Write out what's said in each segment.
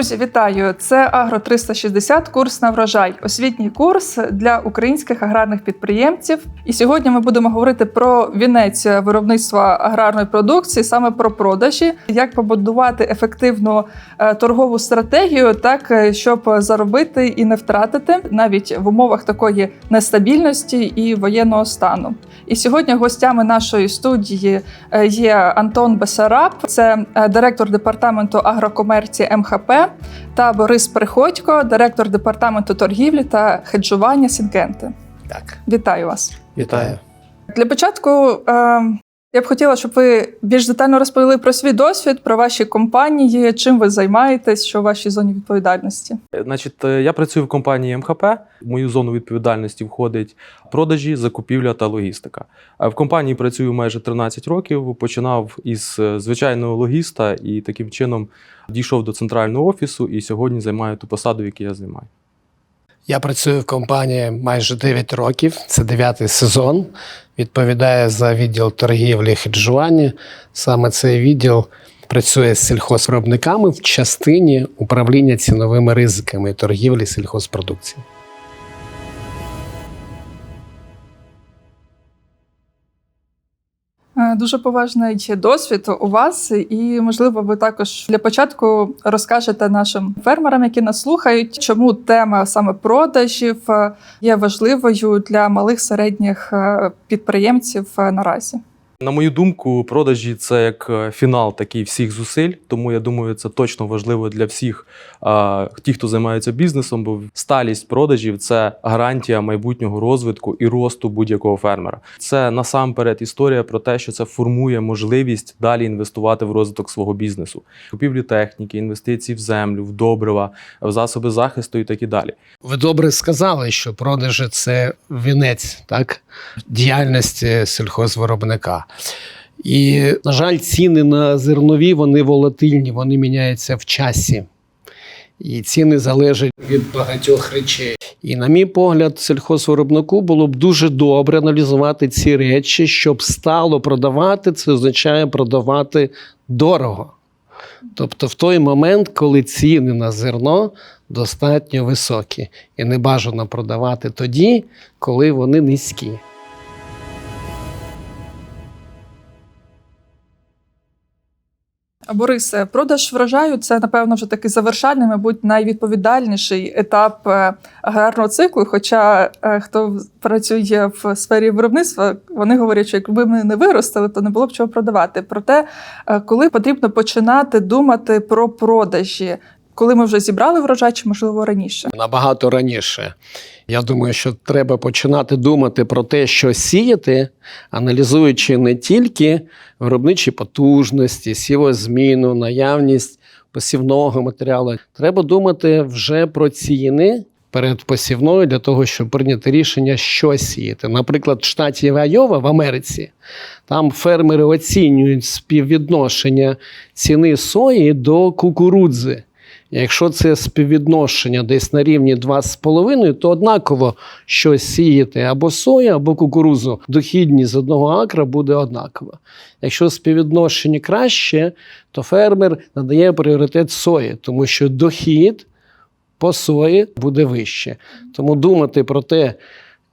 Друзі, вітаю! Це Агро 360 курс на врожай, освітній курс для українських аграрних підприємців. І сьогодні ми будемо говорити про вінець виробництва аграрної продукції, саме про продажі, як побудувати ефективну е, торгову стратегію, так е, щоб заробити і не втратити навіть в умовах такої нестабільності і воєнного стану. І сьогодні гостями нашої студії е, є Антон Бесараб, це директор департаменту агрокомерції МХП, та Борис Приходько, директор департаменту торгівлі та хеджування Сінгенти. Так, Вітаю вас. вітаю. Для початку е, я б хотіла, щоб ви більш детально розповіли про свій досвід, про ваші компанії, чим ви займаєтесь, що в вашій зоні відповідальності. Значить, е, я працюю в компанії МХП. В мою зону відповідальності входить продажі, закупівля та логістика. В компанії працюю майже 13 років. Починав із е, звичайного логіста і таким чином дійшов до центрального офісу. І сьогодні займаю ту посаду, яку я займаю. Я працюю в компанії майже 9 років. Це дев'ятий сезон. Відповідаю за відділ торгівлі хеджуані. Саме цей відділ працює з сільхозвиробниками в частині управління ціновими ризиками торгівлі сільхозпродукції. Дуже поважний досвід у вас, і можливо, ви також для початку розкажете нашим фермерам, які нас слухають, чому тема саме продажів е, є важливою для малих середніх е, підприємців е, наразі. На мою думку, продажі це як е, фінал такий всіх зусиль. Тому я думаю, це точно важливо для всіх а, ті, хто займається бізнесом, бо сталість продажів це гарантія майбутнього розвитку і росту будь-якого фермера. Це насамперед історія про те, що це формує можливість далі інвестувати в розвиток свого бізнесу, купівлі техніки, інвестиції в землю, в добрива, в засоби захисту і так і далі. Ви добре сказали, що продажі це вінець так, діяльності сільхозвиробника. І, на жаль, ціни на зернові вони волатильні, вони міняються в часі. І ціни залежать від багатьох речей. І, на мій погляд, сільхозвиробнику було б дуже добре аналізувати ці речі, щоб стало продавати, це означає продавати дорого. Тобто в той момент, коли ціни на зерно достатньо високі, і не бажано продавати тоді, коли вони низькі. Борисе, продаж врожаю це напевно вже такий завершальний, мабуть, найвідповідальніший етап е, аграрного циклу. Хоча е, хто працює в сфері виробництва, вони говорять, що якби ми не виростили, то не було б чого продавати. Проте, е, коли потрібно починати думати про продажі, коли ми вже зібрали врожай, чи можливо раніше. Набагато раніше. Я думаю, що треба починати думати про те, що сіяти, аналізуючи не тільки виробничі потужності, сівозміну, наявність посівного матеріалу. Треба думати вже про ціни перед посівною для того, щоб прийняти рішення, що сіяти. Наприклад, в штаті Айова в Америці там фермери оцінюють співвідношення ціни сої до кукурудзи. Якщо це співвідношення десь на рівні 2,5, то однаково що сіяти або сою, або кукурузу. Дохідність з одного акра буде однакова. Якщо співвідношення краще, то фермер надає пріоритет сої, тому що дохід по сої буде вище. Тому думати про те,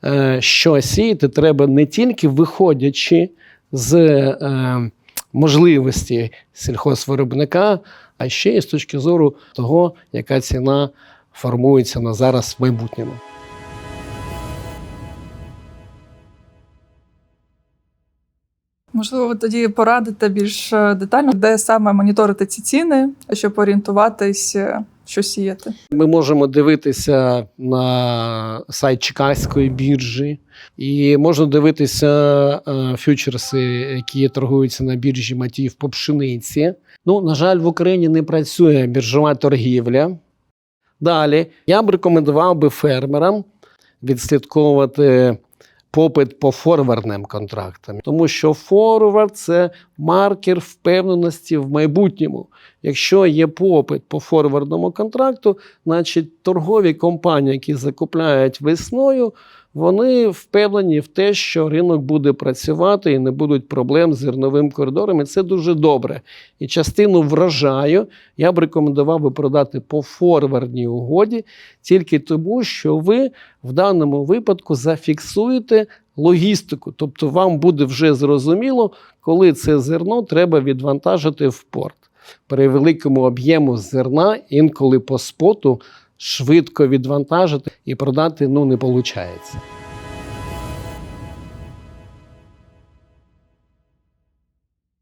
е, що сіяти, треба не тільки виходячи з е, можливості сільхозвиробника, а ще і з точки зору того, яка ціна формується на зараз в майбутньому. Можливо, ви тоді порадите більш е, детально, де саме моніторити ці ціни, щоб орієнтуватись, е, що сіяти. Ми можемо дивитися на сайт Чикагської біржі, і можна дивитися е, фьючерси, які торгуються на біржі матів по пшениці. Ну, на жаль, в Україні не працює біржова торгівля. Далі я б рекомендував би фермерам відслідковувати попит по форвардним контрактам, тому що форвард це маркер впевненості в майбутньому. Якщо є попит по форвардному контракту, значить торгові компанії, які закупляють весною, вони впевнені в те, що ринок буде працювати і не будуть проблем з зерновим коридором. І це дуже добре. І частину врожаю я б рекомендував би продати по форвардній угоді, тільки тому, що ви в даному випадку зафіксуєте логістику. Тобто вам буде вже зрозуміло, коли це зерно треба відвантажити в порт. При великому об'єму зерна інколи по споту швидко відвантажити і продати ну, не виходить.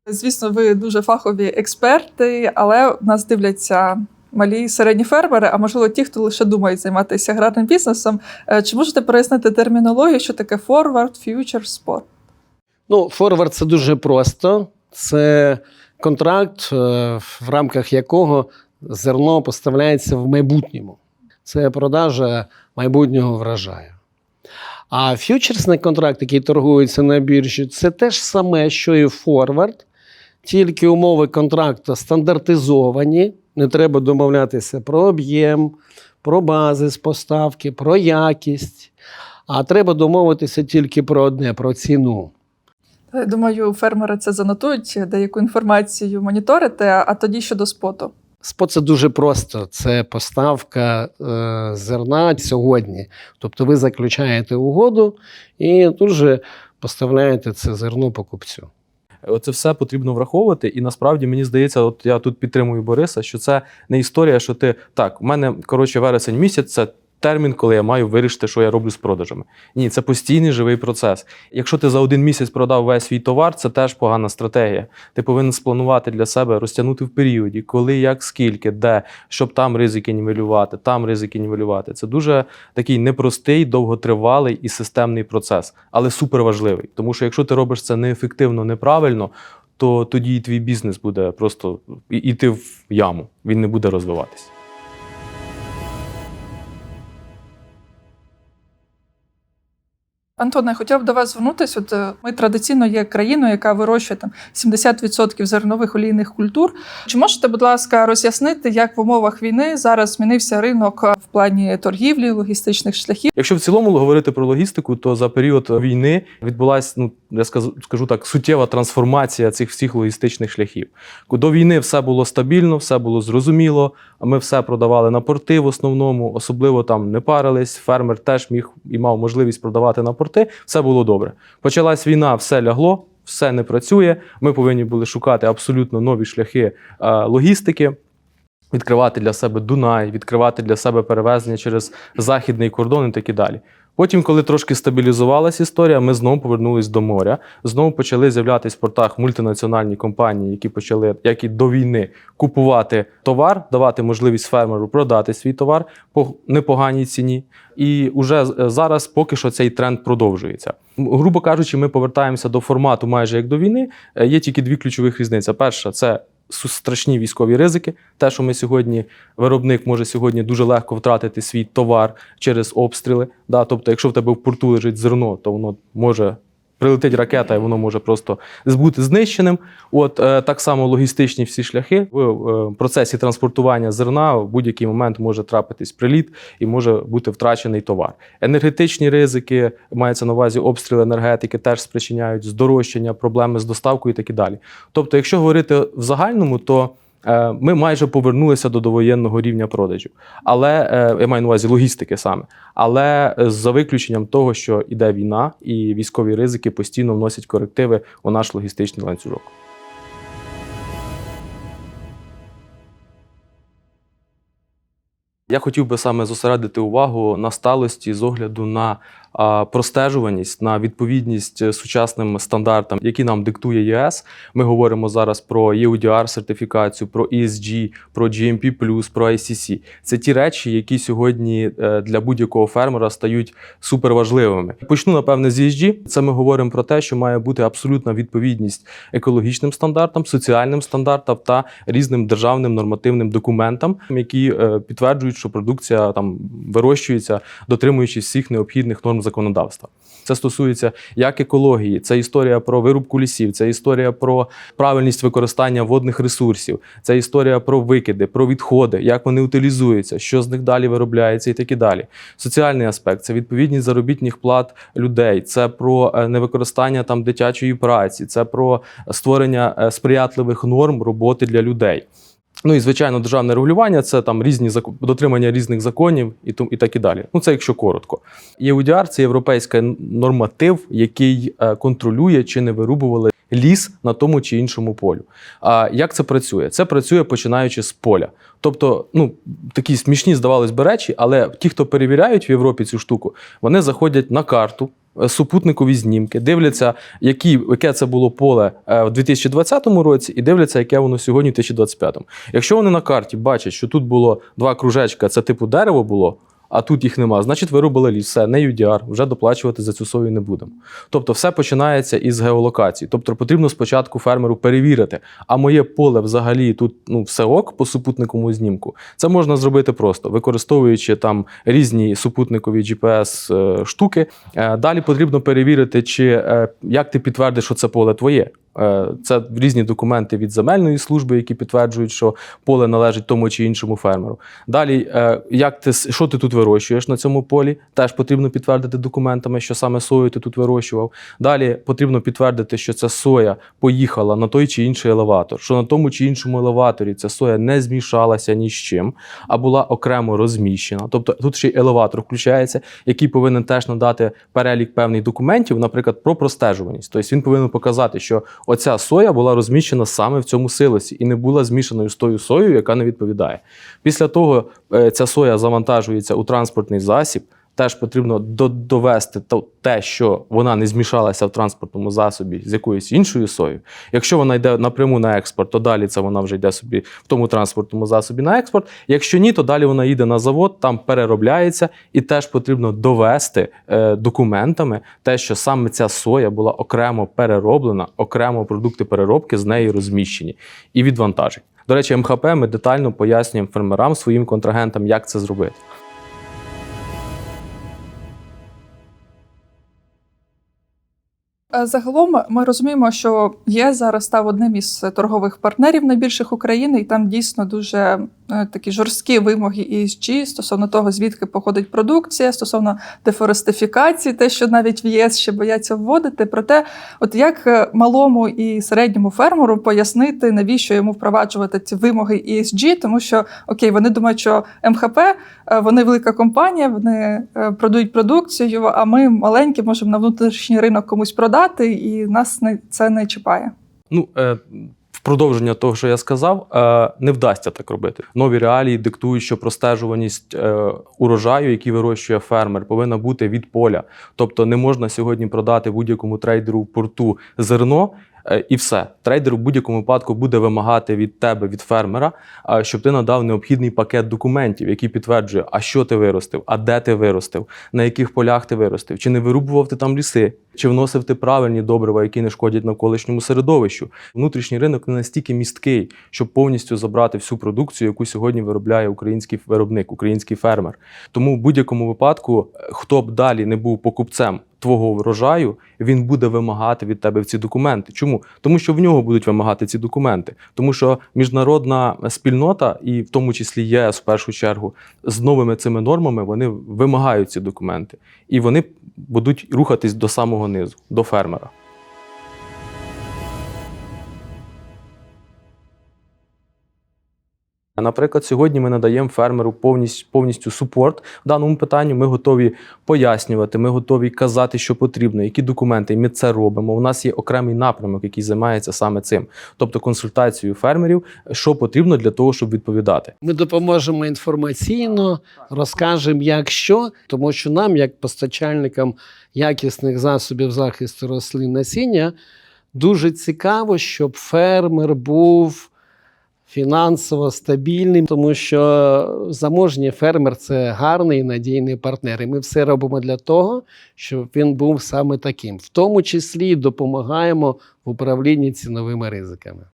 Звісно, ви дуже фахові експерти, але нас дивляться малі і середні фермери, а можливо ті, хто лише думають займатися аграрним бізнесом. Е, Чи можете пояснити термінологію, що таке форвард, фьючер, спот? Ну, форвард це дуже просто. Це контракт, е, в рамках якого зерно поставляється в майбутньому. Це продажа майбутнього врожаю. А ф'ючерсний контракт, який торгується на біржі, це те ж саме, що і форвард, тільки умови контракту стандартизовані. Не треба домовлятися про об'єм, про базис поставки, про якість. А треба домовитися тільки про одне про ціну. Думаю, фермери це занотують, деяку інформацію моніторити, а тоді щодо споту. Спот це дуже просто. Це поставка е, зерна сьогодні. Тобто ви заключаєте угоду і тут же поставляєте це зерно покупцю. Оце все потрібно враховувати. І насправді мені здається, от я тут підтримую Бориса, що це не історія, що ти так, в мене коротше вересень місяць це. Термін, коли я маю вирішити, що я роблю з продажами. Ні, це постійний живий процес. Якщо ти за один місяць продав весь свій товар, це теж погана стратегія. Ти повинен спланувати для себе, розтягнути в періоді, коли, як, скільки, де, щоб там ризики нівелювати, там ризики нівелювати. Це дуже такий непростий, довготривалий і системний процес, але суперважливий. Тому що якщо ти робиш це неефективно, неправильно, то тоді і твій бізнес буде просто іти в яму. Він не буде розвиватися. Антоне, я хотіла до вас звернутися. От е, ми традиційно є країною, яка вирощує там 70% зернових олійних культур. Чи можете, будь ласка, роз'яснити, як в умовах війни зараз змінився ринок е, в плані торгівлі, логістичних шляхів? Якщо в цілому говорити про логістику, то за період війни відбулася, ну я скажу, скажу так, суттєва трансформація цих всіх логістичних шляхів. До війни все було стабільно, все було зрозуміло. Ми все продавали на порти в основному, особливо там не парились. Фермер теж міг і мав можливість продавати на порти. Все було добре. Почалась війна, все лягло, все не працює. Ми повинні були шукати абсолютно нові шляхи е, логістики. Відкривати для себе Дунай, відкривати для себе перевезення через західний кордон і так і далі. Потім, коли трошки стабілізувалася історія, ми знову повернулись до моря. Знову почали з'являтися в портах мультинаціональні компанії, які почали, як і до війни, купувати товар, давати можливість фермеру продати свій товар по непоганій ціні. І вже зараз поки що цей тренд продовжується. Грубо кажучи, ми повертаємося до формату майже як до війни. Е, Є тільки дві ключових різниці. Перша це страшні військові ризики. Те, що ми сьогодні, виробник може сьогодні дуже легко втратити свій товар через обстріли. Да? Тобто, якщо в тебе в порту лежить зерно, то воно може. Прилетить ракета, і воно може просто бути знищеним. От е, так само логістичні всі шляхи в е, процесі транспортування зерна в будь-який момент може трапитись приліт і може бути втрачений товар. Енергетичні ризики мається на увазі обстріли енергетики, теж спричиняють здорожчання, проблеми з доставкою і так і далі. Тобто, якщо говорити в загальному, то ми майже повернулися до довоєнного рівня продажів, але е, я маю на увазі логістики саме. Але е, за виключенням того, що іде війна, і військові ризики постійно вносять корективи у наш логістичний ланцюжок. Я хотів би саме зосередити увагу на сталості з огляду на простежуваність, на відповідність е, сучасним стандартам, які нам диктує ЄС. Ми говоримо зараз про EUDR сертифікацію, про ESG, про GMP+, про ICC. Це ті речі, які сьогодні е, для будь-якого фермера стають суперважливими. Почну напевне з ESG. Це ми говоримо про те, що має бути абсолютна відповідність екологічним стандартам, соціальним стандартам та різним державним нормативним документам, які е, підтверджують, що продукція там вирощується, дотримуючись всіх необхідних норм законодавства. Це стосується як екології, це історія про вирубку лісів, це історія про правильність використання водних ресурсів, це історія про викиди, про відходи, як вони утилізуються, що з них далі виробляється і так далі. Соціальний аспект це відповідність заробітних плат людей, це про е, невикористання там дитячої праці, це про створення е, сприятливих норм роботи для людей. Ну і звичайно, державне регулювання це там різні дотримання різних законів і тому і так і далі. Ну це якщо коротко. EUDR – це європейський норматив, який е, контролює чи не вирубували ліс на тому чи іншому полю. А як це працює? Це працює починаючи з поля. Тобто, ну такі смішні здавалось би речі, але ті, хто перевіряють в Європі цю штуку, вони заходять на карту. Е, Супутникові знімки, дивляться, які, яке це було поле е, в 2020 році, і дивляться, яке воно сьогодні в 2025. Якщо вони на карті бачать, що тут було два кружечка, це типу дерево було, а тут їх нема, значить вирубали ліс, все, не UDR, вже доплачувати за цю сою не будемо. Тобто, все починається із геолокації. Тобто, потрібно спочатку фермеру перевірити, а моє поле взагалі тут ну все ок по супутниковому знімку. Це можна зробити просто, використовуючи там різні супутникові GPS е, штуки. Е, Далі потрібно перевірити, чи е, як ти підтвердиш, що це поле твоє. Е, Це різні документи від земельної служби, які підтверджують, що поле належить тому чи іншому фермеру. Далі, е, як ти що ти тут вирощуєш на цьому полі, теж потрібно підтвердити документами, що саме сою ти тут вирощував. Далі потрібно підтвердити, що ця соя поїхала на той чи інший елеватор, що на тому чи іншому елеваторі ця соя не змішалася ні з чим, а була окремо розміщена. Тобто тут ще й елеватор включається, який повинен теж надати перелік певних документів, наприклад, про простежуваність. Тобто він повинен показати, що оця соя була розміщена саме в цьому силосі і не була змішаною з тою соєю, яка не відповідає. Після того е, ця соя завантажується у транспортний засіб. Теж потрібно довести те, що вона не змішалася в транспортному засобі з якоюсь іншою соєю. Якщо вона йде напряму на експорт, то далі це вона вже йде собі в тому транспортному засобі на експорт. Якщо ні, то далі вона їде на завод, там переробляється, і теж потрібно довести е, документами те, що саме ця соя була окремо перероблена, окремо продукти переробки з неї розміщені і відвантажені. До речі, МХП ми детально пояснюємо фермерам, своїм контрагентам, як це зробити. Загалом ми розуміємо, що ЄС зараз став одним із торгових партнерів найбільших України, і там дійсно дуже е, такі жорсткі вимоги ESG стосовно того, звідки походить продукція, стосовно дефорестифікації, те, що навіть в ЄС ще бояться вводити. Проте, от як е, малому і середньому фермеру пояснити, навіщо йому впроваджувати ці вимоги ESG, тому що окей, вони думають, що МХП е, вони велика компанія, вони е, продають продукцію, а ми маленькі можемо на внутрішній ринок комусь продати, і нас це не чіпає. Ну, е, в продовження того, що я сказав, е, не вдасться так робити. Нові реалії диктують, що простежуваність е, урожаю, який вирощує фермер, повинна бути від поля. Тобто не можна сьогодні продати будь-якому трейдеру в порту зерно. е, І все, трейдер в будь-якому випадку буде вимагати від тебе, від фермера, щоб ти надав необхідний пакет документів, який підтверджує, а що ти виростив, а де ти виростив, на яких полях ти виростив, чи не вирубував ти там ліси, чи вносив ти правильні добрива, які не шкодять навколишньому середовищу. Внутрішній ринок не настільки місткий, щоб повністю забрати всю продукцію, яку сьогодні виробляє український виробник, український фермер. Тому в будь-якому випадку, е, хто б далі не був покупцем твого врожаю, він буде вимагати від тебе ці документи. Чому? Тому що в нього будуть вимагати ці документи. Тому що міжнародна спільнота, і в тому числі ЄС в першу чергу, з новими цими нормами вони вимагають ці документи, і вони будуть рухатись до самого низу, до фермера. Наприклад, сьогодні ми надаємо фермеру повністю, повністю супорт в даному питанні. Ми готові пояснювати, ми готові казати, що потрібно, які документи. Ми це робимо. У нас є окремий напрямок, який займається саме цим, тобто консультацією фермерів, що потрібно для того, щоб відповідати. Ми допоможемо інформаційно, розкажемо, як що, тому що нам, як постачальникам якісних засобів захисту рослин насіння, дуже цікаво, щоб фермер був фінансово стабільним, тому що заможній фермер це гарний і надійний партнер. І ми все робимо для того, щоб він був саме таким. В тому числі допомагаємо в управлінні ціновими ризиками.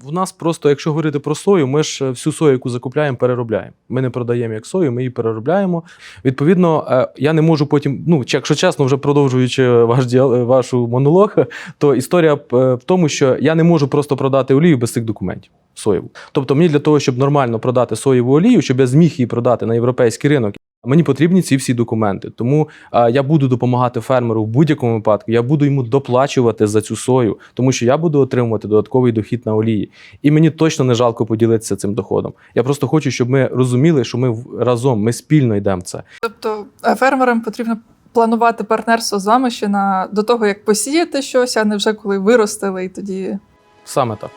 В нас просто, якщо говорити про сою, ми ж е, всю сою, яку закупляємо, переробляємо. Ми не продаємо як сою, ми її переробляємо. Відповідно, е, я не можу потім, ну, якщо чесно, вже продовжуючи ваш діал- вашу монолог, то історія е, в тому, що я не можу просто продати олію без цих документів. Соєву. Тобто, мені для того, щоб нормально продати соєву олію, щоб я зміг її продати на європейський ринок, мені потрібні ці всі документи. Тому е, я буду допомагати фермеру в будь-якому випадку. Я буду йому доплачувати за цю сою, тому що я буду отримувати додатковий дохід на олії. І мені точно не жалко поділитися цим доходом. Я просто хочу, щоб ми розуміли, що ми разом, ми спільно йдемо в це. Тобто е, фермерам потрібно планувати партнерство з вами ще на до того, як посіяти щось, а не вже коли виростили і тоді. Саме так.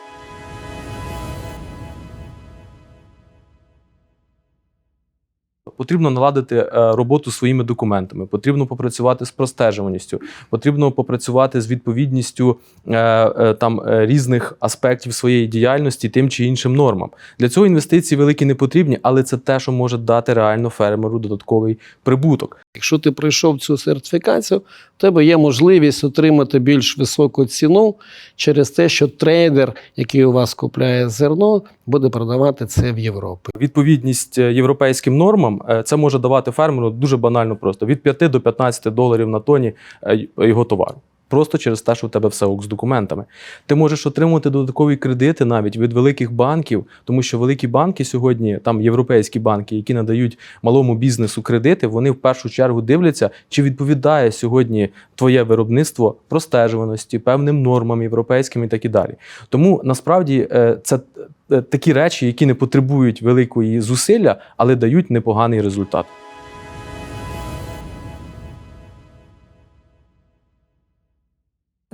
Потрібно наладити е, роботу своїми документами, потрібно попрацювати з простежуваністю, потрібно попрацювати з відповідністю е, е, там різних аспектів своєї діяльності тим чи іншим нормам. Для цього інвестиції великі не потрібні, але це те, що може дати реально фермеру додатковий прибуток. Якщо ти пройшов цю сертифікацію, в тебе є можливість отримати більш високу ціну через те, що трейдер, який у вас купляє зерно, буде продавати це в Європі. Відповідність е, європейським нормам е, це може давати фермеру дуже банально просто від 5 до 15 доларів на тоні е, його товару. Просто через те, що у тебе все ок з документами. Ти можеш отримати додаткові кредити навіть від великих банків, тому що великі банки сьогодні, там європейські банки, які надають малому бізнесу кредити, вони в першу чергу дивляться, чи відповідає сьогодні твоє виробництво простежуваності, певним нормам європейським і так і далі. Тому насправді е, це е, такі речі, які не потребують великої зусилля, але дають непоганий результат.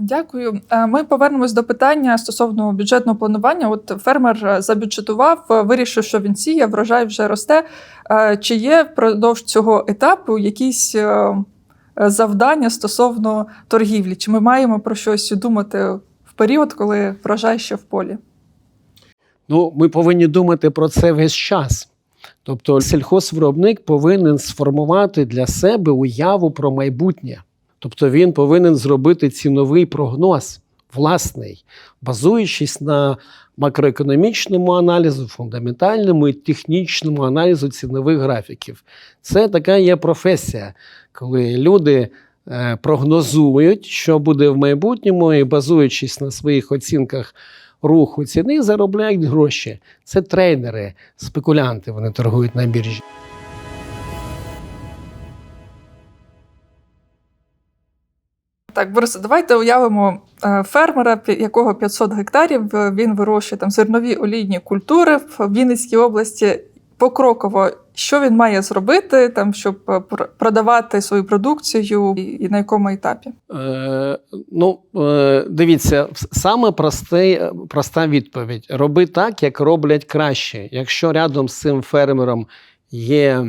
Дякую. Е, Ми повернемось до питання стосовно бюджетного планування. От фермер е, забюджетував, е, вирішив, що він сіє, врожай вже росте. Чи є впродовж цього етапу якісь завдання стосовно торгівлі? Чи ми маємо про щось думати в період, коли врожай ще в полі? Ну, ми повинні думати про це весь час. Тобто, сільхозвиробник повинен сформувати для себе уяву про майбутнє. Тобто він повинен зробити ціновий прогноз власний, базуючись на макроекономічному аналізу, фундаментальному і технічному аналізу цінових графіків. Це така є професія, коли люди е, прогнозують, що буде в майбутньому, і базуючись на своїх оцінках руху ціни, заробляють гроші. Це трейдери, спекулянти, вони торгують на біржі. Так, Борисе, давайте уявимо е, фермера, якого 500 гектарів. е, Він вирощує там зернові олійні культури в Вінницькій області. Покроково, що він має зробити, там, щоб е, продавати свою продукцію і на якому етапі? Е, ну, е, дивіться, саме простий, проста відповідь: роби так, як роблять краще. Якщо рядом з цим фермером є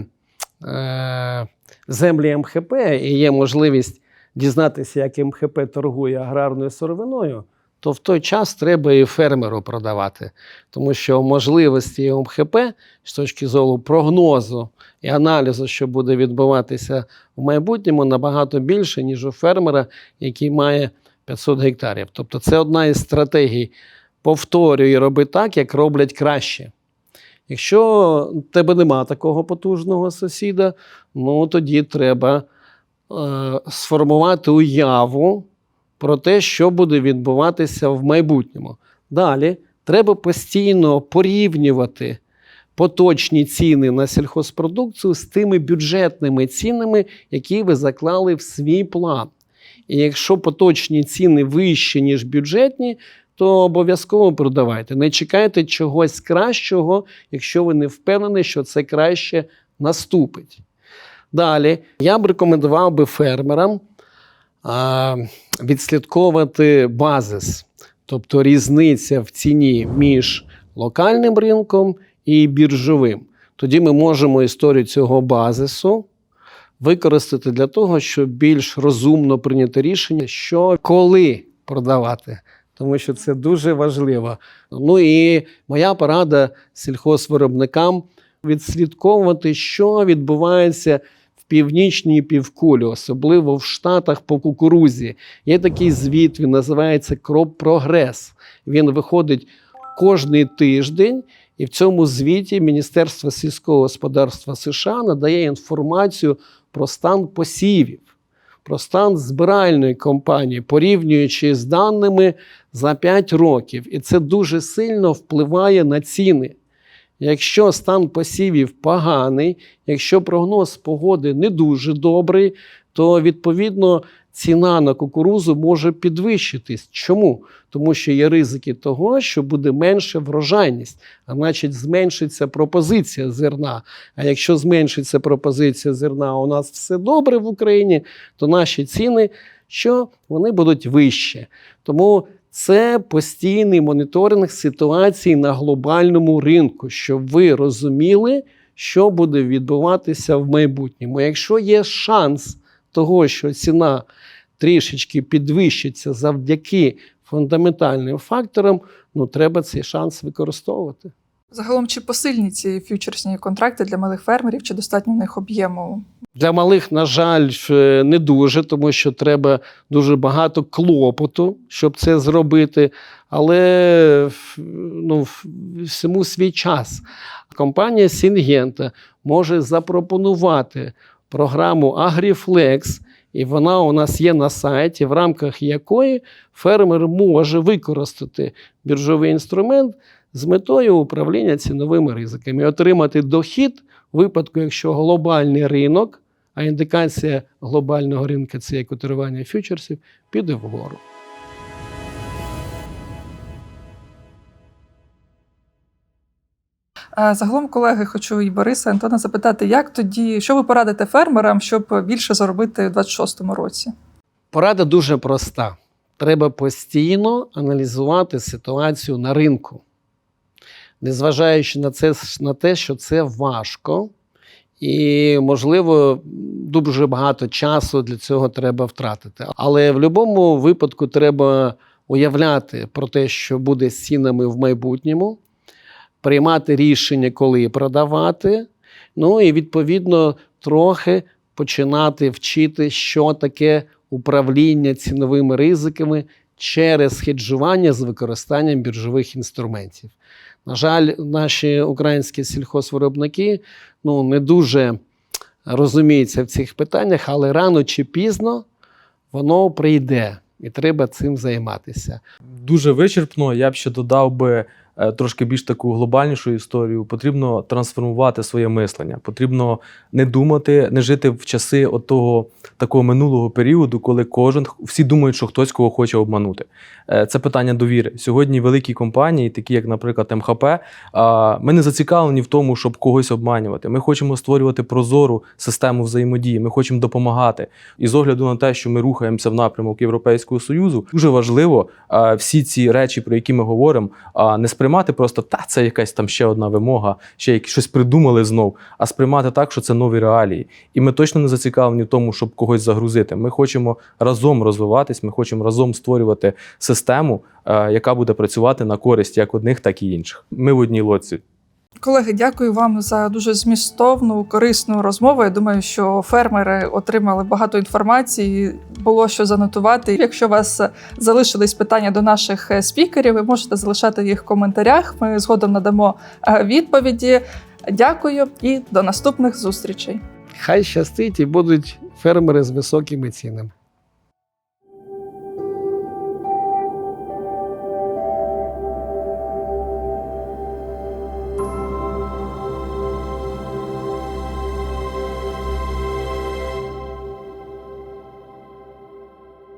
е, землі МХП і є можливість дізнатися, як МХП торгує аграрною сировиною, то в той час треба і фермеру продавати. Тому що можливості МХП з точки зору прогнозу і аналізу, що буде відбуватися в майбутньому, набагато більше, ніж у фермера, який має 500 гектарів. Тобто це одна із стратегій. Повторюй і роби так, як роблять краще. Якщо в тебе нема такого потужного сусіда, ну тоді треба сформувати уяву про те, що буде відбуватися в майбутньому. Далі треба постійно порівнювати поточні ціни на сільхозпродукцію з тими бюджетними цінами, які ви заклали в свій план. І якщо поточні ціни вищі, ніж бюджетні, то обов'язково продавайте. Не чекайте чогось кращого, якщо ви не впевнені, що це краще наступить. Далі я б рекомендував би фермерам а, відслідковувати базис, тобто різниця в ціні між локальним ринком і біржовим. Тоді ми можемо історію цього базису використати для того, щоб більш розумно прийняти рішення, що коли продавати. Тому що це дуже важливо. Ну і моя порада сільхозвиробникам відслідковувати, що відбувається в північній півкулі, особливо в Штатах по кукурузі. Є такий звіт, він називається Кроп Прогрес. Він виходить кожний тиждень. І в цьому звіті Міністерство сільського господарства США надає інформацію про стан посівів, про стан збиральної компанії, порівнюючи з даними за 5 років. І це дуже сильно впливає на ціни. Якщо стан посівів поганий, якщо прогноз погоди не дуже добрий, то відповідно ціна на кукурузу може підвищитись. Чому? Тому що є ризики того, що буде менша врожайність, а значить зменшиться пропозиція зерна. А якщо зменшиться пропозиція зерна, у нас все добре в Україні, то наші ціни що вони будуть вищі. Тому це постійний моніторинг ситуації на глобальному ринку, щоб ви розуміли, що буде відбуватися в майбутньому. Якщо є шанс того, що ціна трішечки підвищиться завдяки фундаментальним факторам, ну треба цей шанс використовувати. Загалом, чи посильні ці фьючерсні контракти для малих фермерів, чи достатньо в них об'єму? Для малих, на жаль, не дуже, тому що треба дуже багато клопоту, щоб це зробити. Але ну, всьому свій час. Компанія Сінгента може запропонувати програму Агріфлекс, і вона у нас є на сайті, в рамках якої фермер може використати біржовий інструмент з метою управління ціновими ризиками, і отримати дохід у випадку, якщо глобальний ринок, а індикація глобального ринку це є котирування фьючерсів, піде вгору. Загалом, колеги, хочу і Бориса, і Антона запитати, як тоді, що ви порадите фермерам, щоб більше заробити у 26-му році? Порада дуже проста. Треба постійно аналізувати ситуацію на ринку, незважаючи на, це, на те, що це важко, і, можливо, дуже багато часу для цього треба втратити. Але в будь-якому випадку треба уявляти про те, що буде з цінами в майбутньому, приймати рішення, коли продавати. Ну і відповідно трохи починати вчити, що таке управління ціновими ризиками через хеджування з використанням біржових інструментів. На жаль, наші українські сільхозвиробники ну, не дуже розуміються в цих питаннях, але рано чи пізно воно прийде, і треба цим займатися. Дуже вичерпно. Я б ще додав би трошки більш таку глобальнішу історію. Потрібно трансформувати своє мислення. Потрібно не думати, не жити в часи того такого минулого періоду, коли кожен всі думають, що хтось кого хоче обманути. Е, Це питання довіри. Сьогодні великі компанії, такі як, наприклад, МХП, ми не зацікавлені в тому, щоб когось обманювати. Ми хочемо створювати прозору систему взаємодії. Ми хочемо допомагати. І з огляду на те, що ми рухаємося в напрямок Європейського союзу, дуже важливо всі ці речі, про які ми говоримо, не сприймати просто та це якась там ще одна вимога, ще як- щось придумали знов, а сприймати так, що це нові реалії. І ми точно не зацікавлені в тому, щоб когось загрузити. Ми хочемо разом розвиватись, ми хочемо разом створювати систему, е, яка буде працювати на користь як одних, так і інших. Ми в одній лодці. Колеги, дякую вам за дуже змістовну, корисну розмову. Я думаю, що фермери отримали багато інформації, було що занотувати. Якщо у вас залишились питання до наших е, спікерів, ви можете залишати їх в коментарях. Ми згодом надамо е, відповіді. Дякую і до наступних зустрічей. Хай щастить і будуть фермери з високими цінами.